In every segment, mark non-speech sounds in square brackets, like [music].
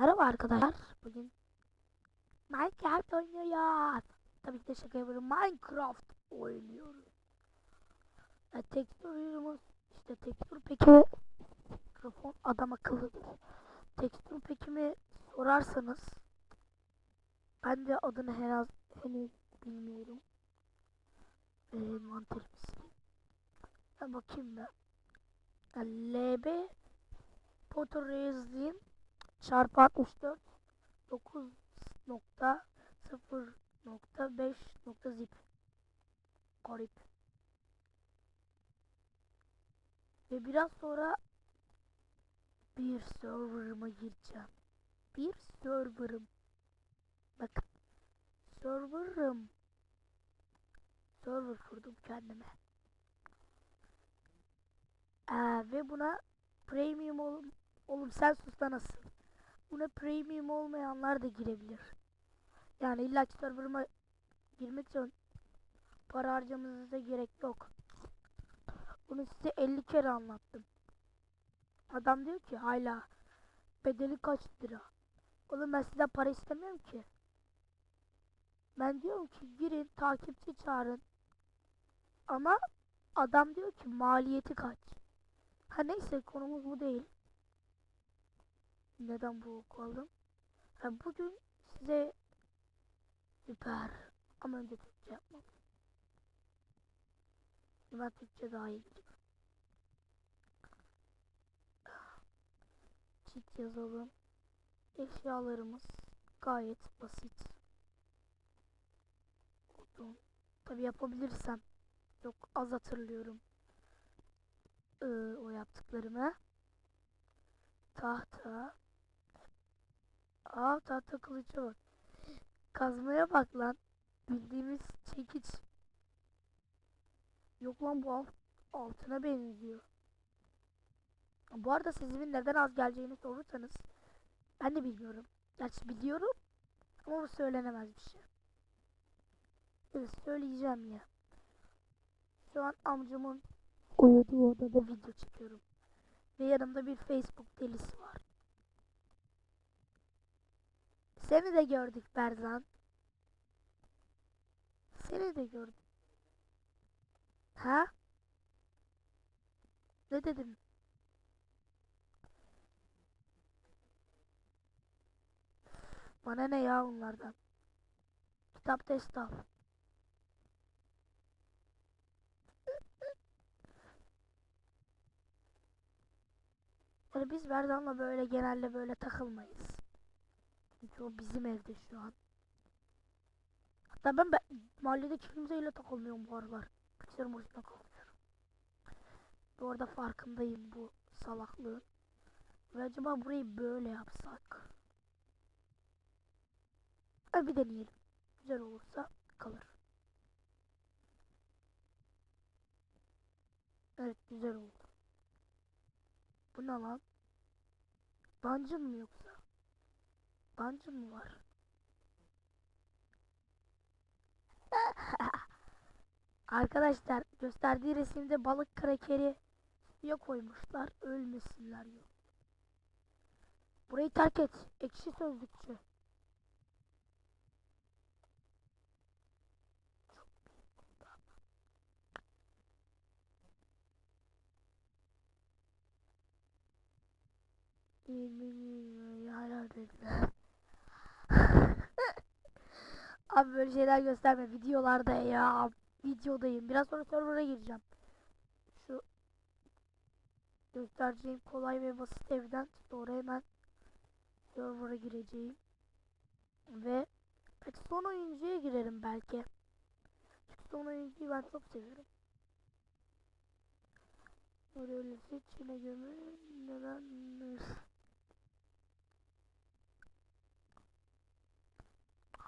Merhaba arkadaşlar. Bugün Minecraft oynuyoruz. Tabii ki de şaka yapıyorum. Minecraft oynuyoruz. Yani tekstürümüz işte tekstür peki mikrofon adam akıllıdır. Tekstür peki mi sorarsanız ben de adını henüz, henüz bilmiyorum. Ee, mantarımız. Ben bakayım ben. LB Potter çarpı 64 9 nokta 0 nokta 5 nokta zip. Garip. Ve biraz sonra bir serverıma gireceğim. Bir serverım. Bakın serverım. Server kurdum kendime. Ee, ve buna premium ol oğlum sen sus da nasıl Buna premium olmayanlar da girebilir. Yani illa ki serverıma girmek için para harcamanıza gerek yok. Bunu size 50 kere anlattım. Adam diyor ki hala bedeli kaç lira? Oğlum ben sizden para istemiyorum ki. Ben diyorum ki girin takipçi çağırın. Ama adam diyor ki maliyeti kaç? Ha neyse konumuz bu değil. Neden bu oku aldım? Bugün size süper ama önce Türkçe yapmam. Ben Türkçe daha iyi biliyorum. Çit yazalım. Eşyalarımız gayet basit. Odun. Tabi yapabilirsem. Yok az hatırlıyorum. Ee, o yaptıklarımı. Tahta. Aa tahta kılıcı var. Kazmaya bak lan. Bildiğimiz çekiç. Yok lan bu alt, altına benziyor. Bu arada sizimin neden az geleceğini sorursanız ben de bilmiyorum. Gerçi biliyorum ama bu söylenemez bir şey. Evet söyleyeceğim ya. Şu an amcamın uyuduğu odada video çekiyorum. Ve yanımda bir Facebook delisi var. Seni de gördük Berzan. Seni de gördük. Ha? Ne dedim? Bana ne ya onlardan? Kitap test al. Yani biz Berzan'la böyle genelde böyle takılmayız. Çünkü o bizim evde şu an. Hatta ben, ben mahalledeki kimseyle takılmıyorum bu aralar. Bilgisayarım başında kalmıyorum. Bu arada farkındayım bu salaklığın. Ve acaba burayı böyle yapsak? Ha, bir deneyelim. Güzel olursa kalır. Evet güzel oldu. Bu ne lan? Dungeon mı yoksa? Dungeon mı var? Arkadaşlar gösterdiği resimde balık krakeri suya koymuşlar. Ölmesinler yok. Burayı terk et. Ekşi sözlükçü. Abi böyle şeyler gösterme videolarda ya. Videodayım. Biraz sonra server'a gireceğim. Şu göstereceğim kolay ve basit evden sonra hemen server'a gireceğim. Ve belki son oyuncuya girerim belki. Çünkü son oyuncuyu ben çok seviyorum. Öylesi içine gömü neden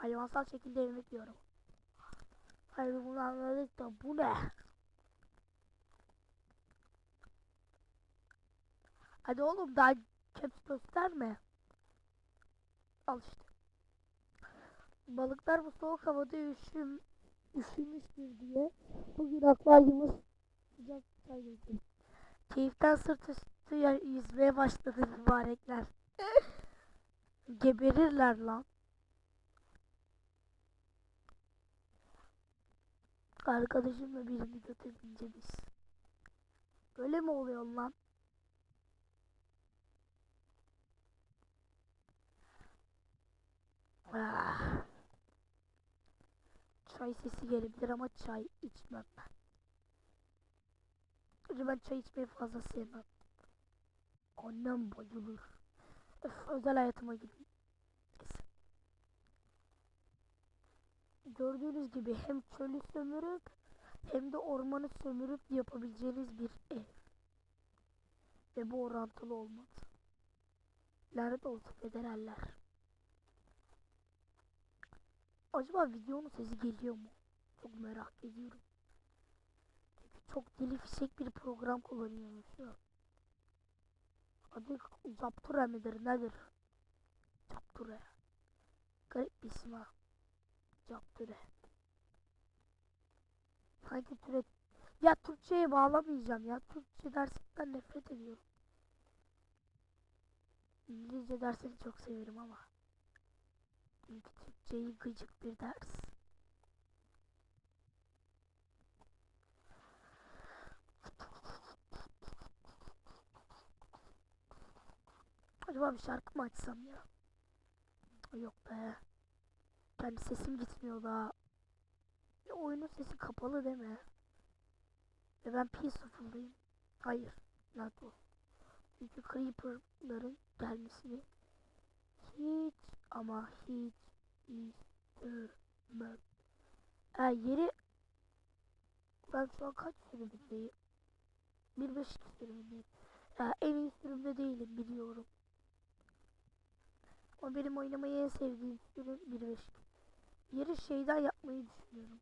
hayvansal şekilde yemek yiyorum. Hayır bunu anladık da bu ne? Hadi oğlum daha caps gösterme. Al işte. Balıklar bu soğuk havada üşüm, üşümüştür diye bugün akvaryumuz sıcak getirdim. Keyiften sırt üstü yüzmeye başladı mübarekler. [laughs] Geberirler lan. Arkadaşımla birini götürünce biz. Böyle mi oluyor lan? Ah. Çay sesi gelebilir ama çay içmem ben. Çünkü ben çay içmeyi fazla sevmem. Annem bayılır. Öf, özel hayatıma gidin. Neyse. Gördüğünüz gibi hem çölü sömürüp hem de ormanı sömürüp yapabileceğiniz bir ev. Ve bu orantılı olmadı. Lanet olsun federaller. Acaba videonun sesi geliyor mu? Çok merak ediyorum. Çünkü çok deli fişek bir program kullanıyoruz şu an. Adı Zaptura midir nedir? Zaptura. Garip bir isim ha. Zaptura. Sanki türe... Ya Türkçe'ye bağlamayacağım ya. Türkçe dersinden nefret ediyorum. İngilizce dersini çok severim ama. Çünkü Türkçeyi gıcık bir ders. Acaba bir şarkı mı açsam ya? Yok be. Kendi sesim gitmiyor daha. Ya oyunun sesi kapalı değil mi? Ve ben peaceful'dayım. Hayır. Lanet olsun. Çünkü Creeper'ların gelmesini hiç ama hiç istemem. Ha yeri ben şu an kaç sürümündeyim? 1.5 sürümündeyim. Ya en iyi sürümde değilim biliyorum. Ama benim oynamayı en sevdiğim sürüm 1.5. Yeri şeyden yapmayı düşünüyorum.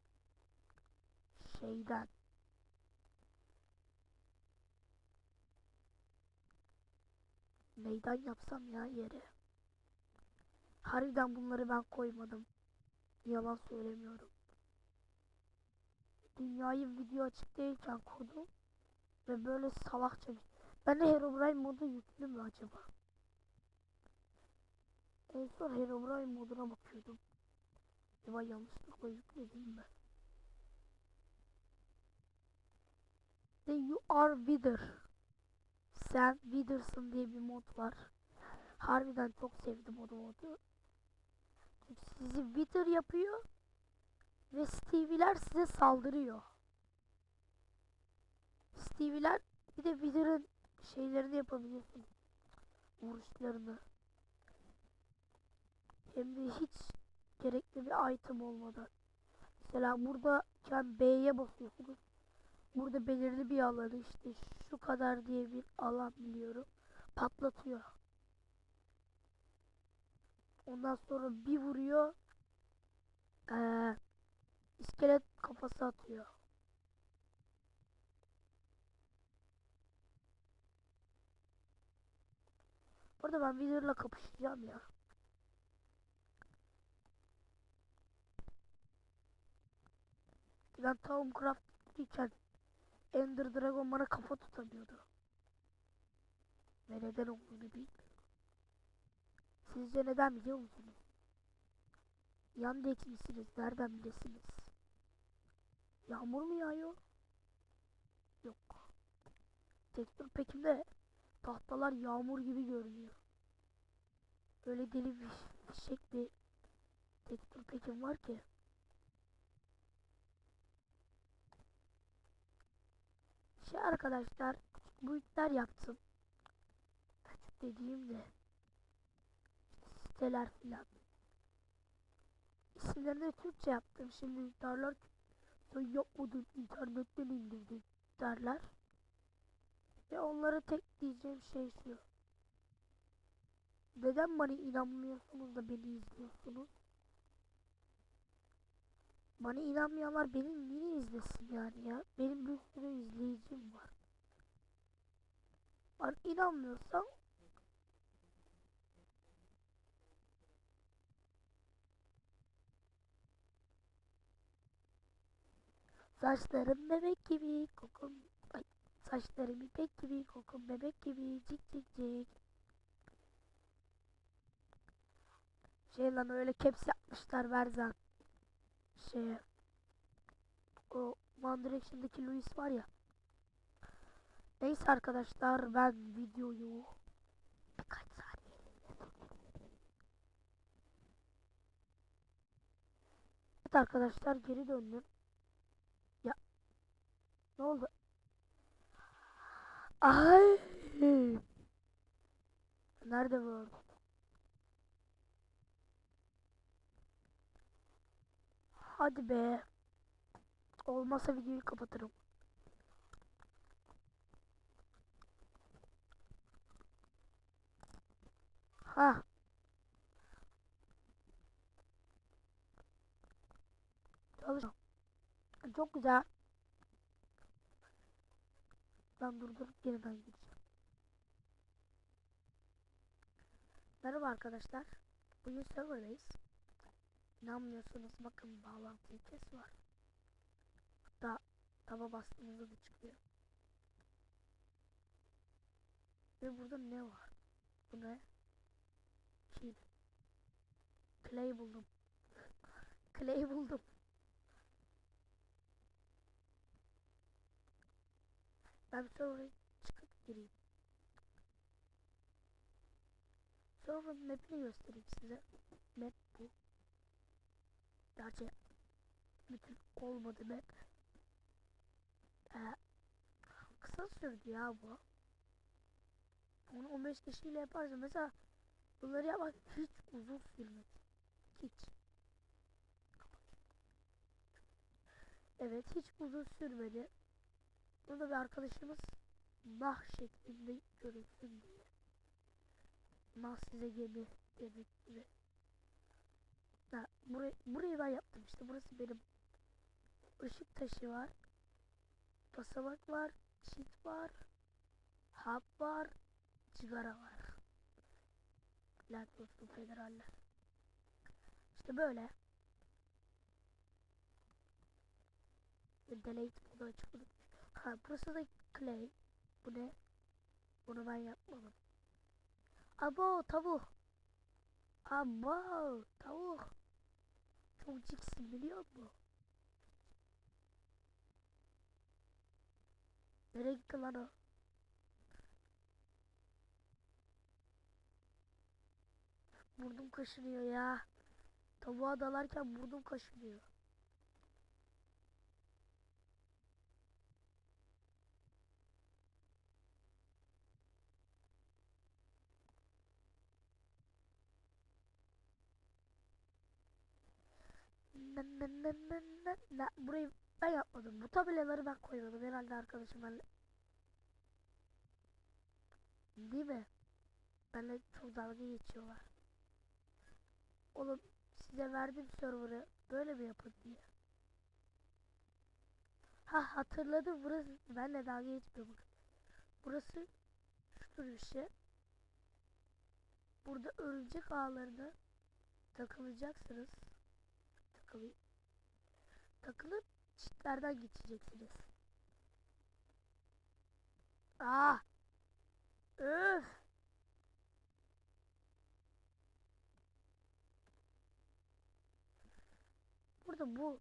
Şeyden. Neyden yapsam ya yeri? Harbiden bunları ben koymadım. Yalan söylemiyorum. Dünyayı video açık değilken kurdum. Ve böyle salakça bir... Ben de Herobrine modu yüklü mü acaba? En son Herobrine moduna bakıyordum. Acaba yanlışlıkla yükledim mi? The You Are Wither. Sen Withers'ın diye bir mod var. Harbiden çok sevdim o modu. Çünkü sizi Wither yapıyor. Ve Stevie'ler size saldırıyor. Stevie'ler bir de Wither'ın şeylerini yapabiliyorsun. Vuruşlarını. Hem de hiç gerekli bir item olmadan. Mesela burada B'ye basıyorsunuz. Burada belirli bir alanı işte şu kadar diye bir alan biliyorum. Patlatıyor. Ondan sonra bir vuruyor. Ee, iskelet kafası atıyor. Burada ben Wither'la kapışacağım ya. Ben Thaumcraft iken Ender Dragon bana kafa tutamıyordu. Ve neden olduğunu bilmiyorum. Sizce neden biliyor musunuz? Yandex misiniz? Nereden bilesiniz? Yağmur mu yağıyor? Yok. Tekstür pekimde tahtalar yağmur gibi görünüyor. Öyle deli bir fişek bir tekstür pekim var ki. Şey arkadaşlar küçük boyutlar yaptım. Dediğimde siteler filan. İsimlerini Türkçe yaptım. Şimdi derler ki sen yapmadın internetten indirdin derler. Ve onlara tek diyeceğim şey şu. Neden bana inanmıyorsunuz da beni izliyorsunuz? Bana inanmayanlar benim niye izlesin yani ya? Benim bir sürü var. Bana inanmıyorsan Saçlarım bebek gibi kokum ay, saçlarım ipek gibi kokum bebek gibi cik cik cik Şey lan öyle caps yapmışlar Berzan. Şeye. O One Direction'daki Louis var ya. Neyse arkadaşlar ben videoyu birkaç saniye Evet arkadaşlar geri döndüm. Ya ne oldu? Ay. Nerede bu? Hadi be. Olmasa videoyu kapatırım. Ha. Çok güzel. Ben durdurup yeniden gideceğim. Merhaba arkadaşlar. Bugün serverdayız. İnanmıyorsanız bakın bağlantıyı kes var. Hatta taba bastığımızda da çıkıyor. Ve burada ne var? Bu ne? Clay buldum. Clay buldum. Ben server'a çıkıp gireyim. Server map'ini göstereyim size. Map bu. Gerçi bütün olmadı map. Ee, kısa sürdü ya bu. Onu 15 kişiyle yaparsın. Mesela bunları yapmak hiç uzun sürmedi. Hiç. Evet hiç uzun sürmedi. Burada bir arkadaşımız nah şeklinde görünsün diye. Nah size gemi demek gibi. Ha, burayı, burayı ben yaptım işte. Burası benim. Işık taşı var. Basamak var. Çit var. Hap var. Sigara var. Lanet olsun federaller. İşte böyle. Delete bunu unutmuş. Ha burası da clay. Bu ne? Bunu ben yapmadım. Abo tavuk. Abo tavuk. Çok ciksin biliyor musun? Nereye gitti lan o? Burnum kaşınıyor ya. Tavuğa dalarken burnum kaşınıyor. Na. Burayı ben yapmadım. Bu tabelaları ben koymadım. Herhalde arkadaşım ben... Değil mi? Benimle çok dalga geçiyorlar. Oğlum size verdim server'ı. Böyle mi yapın diye. Ha hatırladım burası. Benle dalga geçmiyor bakın. Burası şudur bir şey. Burada örümcek ağlarına takılacaksınız. Takılayım. Takılıp çitlerden geçeceksiniz. Ah! Öf! Burada bu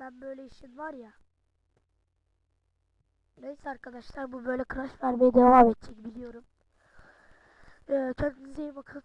ben böyle işin var ya. Neyse arkadaşlar bu böyle crash vermeye devam edecek biliyorum. Ee, kendinize iyi bakın.